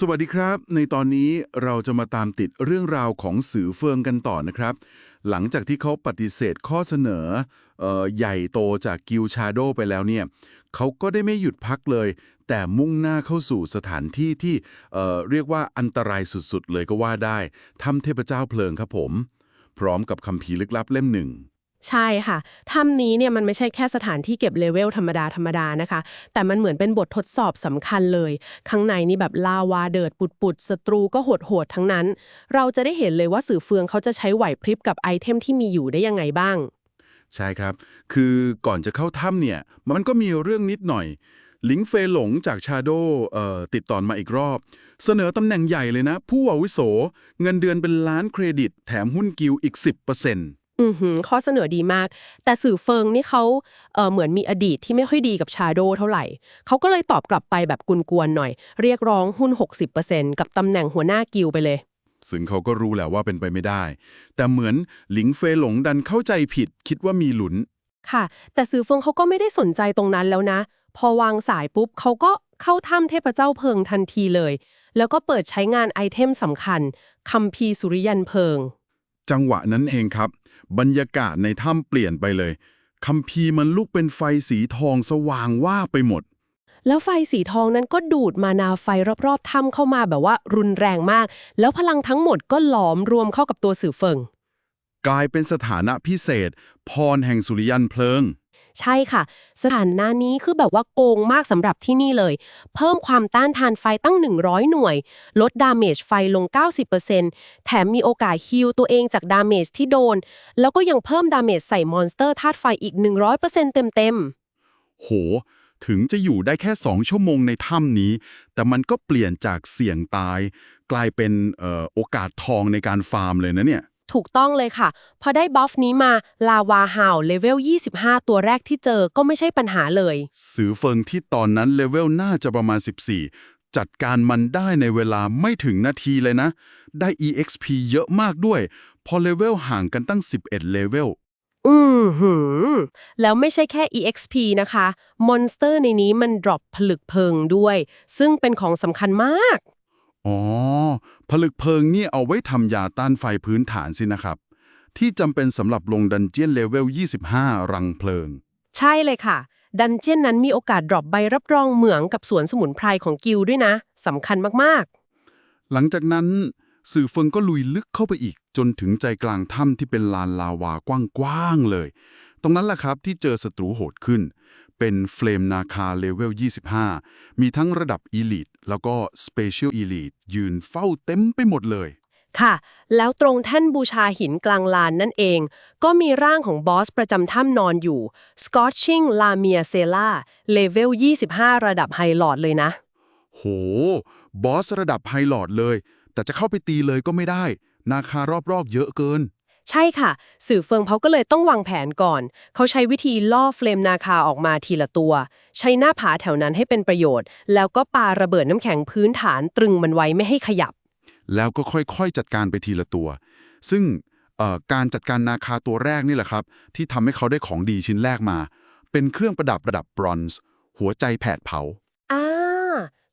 สวัสดีครับ ในตอนนี้เราจะมาตามติดเรื่องราวของสือเฟิงกันต่อนะครับ หลังจากที่เขาปฏิเสธข้อเสนอออใหญ่โตจากกิลชาโดไปแล้วเนี่ยเขาก็ได้ไม่หยุดพักเลย แต่มุ่งหน้าเข้าสู่สถานที่ที่เเรียกว่าอันตรายสุดๆ เลยก็ว่าได้ถ้ำเทพเจ้าเพลิงครับผม พร้อมกับคัมภีลึกลับเล่มหนึ่ง ใช่ค่ะ ถ้ำนี้เนี่ยมันไม่ใช่แค่สถานที่เก็บเลเวลธรรมดาธรรมดานะคะ แต่มันเหมือนเป็นบททดสอบสำคัญเลย ข้างในนี่แบบลาวาเดิดปุดปุดๆศัตรูก็โหดโหดๆทั้งนั้น เราจะได้เห็นเลยว่าสื่อเฟืองเขาจะใช้ไหวพริบกับไอเทมที่มีอยู่ได้ยังไงบ้าง ใช่ครับ คือก่อนจะเข้าถ้ำเนี่ย มันก็มีเรื่องนิดหน่อย ลิงเฟยหลงจากชาโดติดต่อมาอีกรอบ เสนอตำแหน่งใหญ่เลยนะ ผู้อาวุโส เงินเดือนเป็นล้านเครดิต แถมหุ้นกิลอีก 10% อือหือข้อเสนอดีมาก แต่สื่อเฟิงนี่เขาเอ่อเหมือนมีอดีตที่ไม่ค่อยดีกับชาโดเท่าไหร่ เขาก็เลยตอบกลับไปแบบกวนๆหน่อย เรียกร้องหุ้น 60%กับตำแหน่งหัวหน้ากิลไปเลย ซึ่งเขาก็รู้แหละว่าเป็นไปไม่ได้ แต่เหมือนหลิงเฟยหลงดันเข้าใจผิด คิดว่ามีหลุน ค่ะ แต่สื่อเฟิงเขาก็ไม่ได้สนใจตรงนั้นแล้วนะ พอวางสายปุ๊บเขาก็เข้าถ้ำเทพเจ้าเพิงทันทีเลย แล้วก็เปิดใช้งานไอเทมสำคัญคัมภีร์สุริยันเพิง จังหวะนั้นเองครับ บรรยากาศในถ้ำเปลี่ยนไปเลยคัมภีร์มันลุกเป็นไฟสีทองสว่างว่าไปหมด แล้วไฟสีทองนั้นก็ดูดมานาไฟรอบๆถ้ำเข้ามาแบบว่ารุนแรงมาก แล้วพลังทั้งหมดก็หลอมรวมเข้ากับตัวสื่อเฟิงกลายเป็นสถานะพิเศษ พรแห่งสุริยันเพลิง ใช่ค่ะ สถานะนี้คือแบบว่าโกงมากสำหรับที่นี่เลย เพิ่มความต้านทานไฟตั้ง 100 หน่วย ลดดาเมจไฟลง 90%แถมมีโอกาสฮิลตัวเองจากดาเมจที่โดน แล้วก็ยังเพิ่มดาเมจใส่มอนสเตอร์ธาตุไฟอีก 100%เต็มโห ถึงจะอยู่ได้แค่ 2 ชั่วโมงในถ้ำนี้ แต่มันก็เปลี่ยนจากเสี่ยงตาย กลายเป็นออโอกาสทองในการฟาร์มเลยนะเนี่ย ถูกต้องเลยค่ะ พอได้บัฟนี้มาลาวาฮาวเลเวล 25 ตัวแรกที่เจอก็ไม่ใช่ปัญหาเลย สือเฟิงที่ตอนนั้นเลเวลน่าจะประมาณ 14 จัดการมันได้ในเวลาไม่ถึงนาทีเลยนะ ได้ EXP เยอะมากด้วย พอเลเวลห่างกันตั้ง 11 เลเวลอืมหืมแล้วไม่ใช่แค่ EXP นะคะ มอนสเตอร์ในนี้มันดรอปผลึกเพลิงด้วย ซึ่งเป็นของสำคัญมาก อ๋อ ผลึกเพลิงนี่เอาไว้ทำยาต้านไฟพื้นฐานสินะครับ ที่จำเป็นสำหรับลงดันเจียนเลเวล 25 รังเพลิง ใช่เลยค่ะ ดันเจียนนั้นมีโอกาสดรอปใบรับรองเหมืองกับสวนสมุนไพรของกิลด์ด้วยนะสำคัญมากหลังจากนั้นสื่อเฟิงก็ลุยลึกเข้าไปอีก จนถึงใจกลางถ้ำที่เป็นลานลาวากว้างๆเลย ตรงนั้นแหละครับที่เจอศัตรูโหดขึ้น เป็นเฟลมนาคาเลเวล 25 มีทั้งระดับ Elite แล้วก็ Special Elite ยืนเฝ้าเต็มไปหมดเลยๆค่ะ แล้วตรงแท่นบูชาหินกลางลานนั่นเอง ก็มีร่างของบอสประจำถ้ำนอนอยู่ Scorching Lamia c e l a เลเวล 25 ระดับไฮลอดเลยนะ โห บอสระดับไฮลอดเลย แต่จะเข้าไปตีเลยก็ไม่ได้ นาคารอบๆเยอะเกิน ใช่ค่ะ สื่อเฟิงเขาก็เลยต้องวางแผนก่อน เขาใช้วิธีล่อเฟลมนาคาออกมาทีละตัว ใช้หน้าผาแถวนั้นให้เป็นประโยชน์ แล้วก็ปาระเบิดน้ำแข็งพื้นฐานตรึงมันไว้ไม่ให้ขยับ แล้วก็ค่อยๆจัดการไปทีละตัว ซึ่งเอ่อการจัดการนาคาตัวแรกนี่แหละครับ ที่ทำให้เขาได้ของดีชิ้นแรกมา เป็นเครื่องประดับระดับบรอนซ์หัวใจแผดเผาอ่า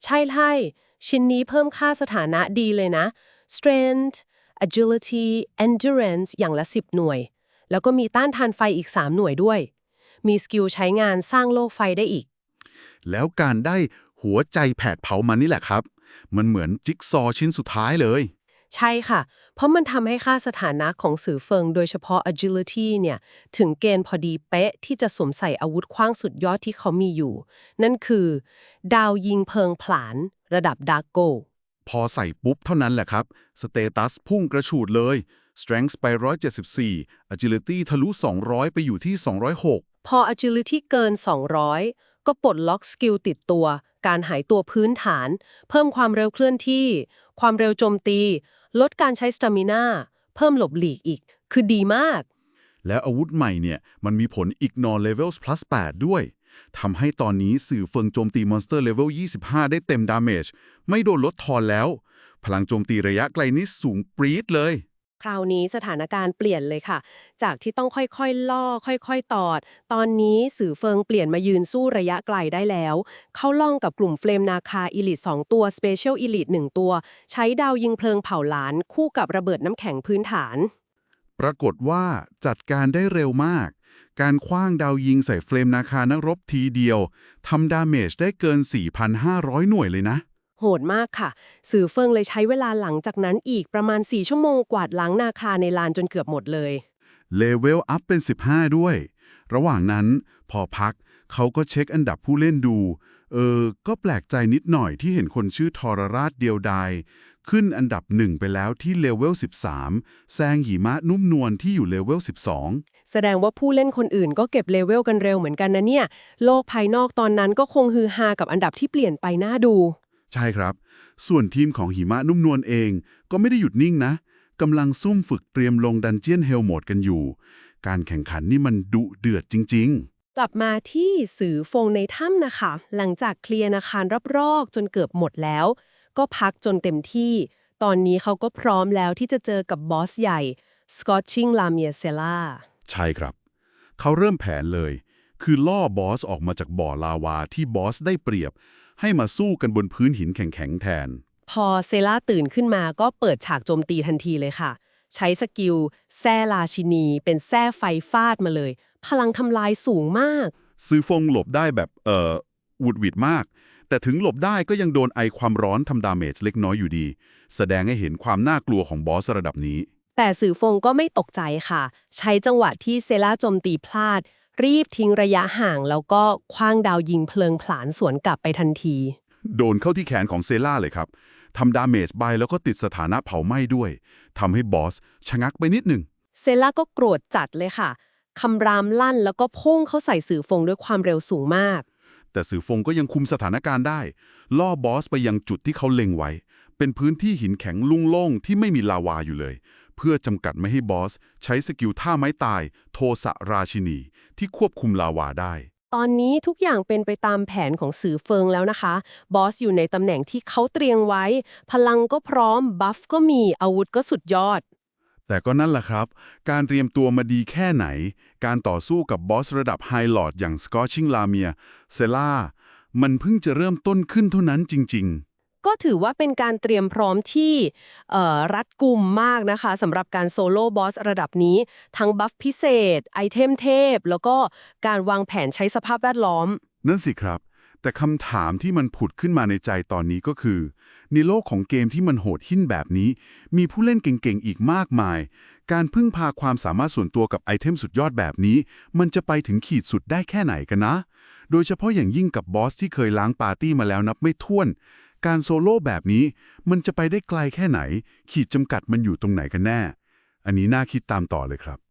ใช่ใช่ชิ้นนี้เพิ่มค่าสถานะดีเลยนะ strength agility endurance อย่างละ 10 หน่วย แล้วก็มีต้านทานไฟอีก 3 หน่วยด้วย มีสกิลใช้งานสร้างโลกไฟได้อีก แล้วการได้หัวใจแผดเผามันนี่แหละครับ มันเหมือนจิ๊กซอว์ชิ้นสุดท้ายเลย ใช่ค่ะ เพราะมันทำให้ค่าสถานะของสื่อเฟิงโดยเฉพาะ agility เนี่ย ถึงเกณฑ์พอดีเป๊ะที่จะสวมใส่อาวุธคว้างสุดยอดที่เขามีอยู่ นั่นคือ ดาวยิงเพลิงผลาญระดับดาร์โก พอใส่ปุ๊บเท่านั้นแหละครับ สเตตัสพุ่งกระฉูดเลย Strength ไป 174 Agility ทะลุ 200 ไปอยู่ที่ 206 พอ agility เกิน 200 ก็ปลดล็อกสกิลติดตัว การหายตัวพื้นฐาน เพิ่มความเร็วเคลื่อนที่ ความเร็วโจมตี ลดการใช้ stamina เพิ่มหลบหลีกอีก คือดีมาก แล้วอาวุธใหม่เนี่ย มันมีผล Ignore Levels plus 8 ด้วย ทำให้ตอนนี้สื่อเฟิงโจมตีมอนสเตอร์เลเวล 25 ได้เต็มดาเมจ ไม่โดนลดทอนแล้ว พลังโจมตีระยะไกลนี้สูงปรี๊ดเลย คราวนี้สถานการณ์เปลี่ยนเลยค่ะ จากที่ต้องค่อยๆ ล่อ ค่อยๆ ตอด ตอนนี้สื่อเฟิงเปลี่ยนมายืนสู้ระยะไกลได้แล้ว เข้าล่องกับกลุ่มเฟลมนาคาอีลิต2ตัว Special Elite 1ตัว ใช้ดาวยิงเพลิงเผาหลาน คู่กับระเบิดน้ำแข็งพื้นฐาน ปรากฏว่าจัดการได้เร็วมาก การคว้างดาวยิงใส่เฟรมนาคานักรบทีเดียวทำดาเมจได้เกิน 4,500 หน่วยเลยนะ โหดมากค่ะ สื่อเฟิงเลยใช้เวลาหลังจากนั้นอีกประมาณ 4 ชั่วโมงกวาดล้างนาคาในลานจนเกือบหมดเลยเลเวลอัพเป็น 15 ด้วย ระหว่างนั้นพอพักเขาก็เช็คอันดับผู้เล่นดู เออ ก็แปลกใจนิดหน่อยที่เห็นคนชื่อทรราชเดียวดาย ขึ้นอันดับหนึ่งไปแล้วที่เลเวล 13 แซงหิมะนุ่มนวลที่อยู่เลเวล 12 แสดงว่าผู้เล่นคนอื่นก็เก็บเลเวลกันเร็วเหมือนกันนะเนี่ย โลกภายนอกตอนนั้นก็คงฮือฮากับอันดับที่เปลี่ยนไปน่าดู ใช่ครับ ส่วนทีมของหิมะนุ่มนวลเองก็ไม่ได้หยุดนิ่งนะกำลังซุ่มฝึกเตรียมลงดันเจียนเฮลโหมดกันอยู่ การแข่งขันนี่มันดุเดือดจริง ๆกลับมาที่สื่อฟงในถ้ำนะคะ หลังจากเคลียร์อาคารรอบๆ จนเกือบหมดแล้ว ก็พักจนเต็มที่ ตอนนี้เขาก็พร้อมแล้วที่จะเจอกับบอสใหญ่ Scorching l a m i e c e l a ใช่ครับ เขาเริ่มแผนเลย คือล่อบอสออกมาจากบ่อลาวาที่บอสได้เปรียบ ให้มาสู้กันบนพื้นหินแข็งๆแทน พอเซล่าตื่นขึ้นมาก็เปิดฉากโจมตีทันทีเลยค่ะ ใช้สกิลแซ่ราชินี เป็นแซ่ไฟฟาดมาเลย พลังทำลายสูงมาก ซื้อฟงหลบได้แบบเอ่อหวุดหวิดมาก แต่ถึงหลบได้ก็ยังโดนไอความร้อนทำดาเมจเล็กน้อยอยู่ดี แสดงให้เห็นความน่ากลัวของบอสระดับนี้ แต่สื่อฟงก็ไม่ตกใจค่ะ ใช้จังหวะที่เซล่าโจมตีพลาด รีบทิ้งระยะห่าง แล้วก็คว้างดาวยิงเพลิงผลาญสวนกลับไปทันที โดนเข้าที่แขนของเซล่าเลยครับทำดาเมจไปแล้วก็ติดสถานะเผาไหม้ด้วยทำให้บอสชะงักไปนิดหนึ่งเซล่าก็โกรธจัดเลยค่ะคำรามลั่นแล้วก็พุ่งเข้าใส่สื่อฟงด้วยความเร็วสูงมาก แต่สื่อฟงก็ยังคุมสถานการณ์ได้ ล่อบอสไปยังจุดที่เขาเล็งไว้ เป็นพื้นที่หินแข็งลุ่งโล่งที่ไม่มีลาวาอยู่เลย เพื่อจำกัดไม่ให้บอส ใช้สกิลท่าไม้ตาย โทสะราชินี ที่ควบคุมลาวาได้ ตอนนี้ทุกอย่างเป็นไปตามแผนของสื่อเฟิงแล้วนะคะ บอสอยู่ในตำแหน่งที่เขาเตรียมไว้ พลังก็พร้อม บัฟก็มี อาวุธก็สุดยอด แต่ก็นั่นแหละครับ การเตรียมตัวมาดีแค่ไหน การต่อสู้กับบอสระดับไฮลอร์ดอย่างสกอ t ชิงลาเมียเซล่า มันเพิ่งจะเริ่มต้นขึ้นเท่านั้นจริง ๆก็ถือว่าเป็นการเตรียมพร้อมที่เอ่อรัดกุมมากนะคะสำหรับการโซโล่บอสระดับนี้ ทั้งบัฟพิเศษ ไอเทมเทพ แล้วก็การวางแผนใช้สภาพแวดล้อม นั่นสิครับ แต่คำถามที่มันผุดขึ้นมาในใจตอนนี้ก็คือ ในโลกของเกมที่มันโหดหิ้นแบบนี้ มีผู้เล่นเก่งๆ อีกมากมาย การพึ่งพาความสามารถส่วนตัวกับไอเทมสุดยอดแบบนี้ มันจะไปถึงขีดสุดได้แค่ไหนกันนะ โดยเฉพาะอย่างยิ่งกับบอสที่เคยล้างปาร์ตี้มาแล้วนับไม่ถ้วน การโซโล่แบบนี้มันจะไปได้ไกลแค่ไหน ขีดจำกัดมันอยู่ตรงไหนกันแน่ อันนี้น่าคิดตามต่อเลยครับ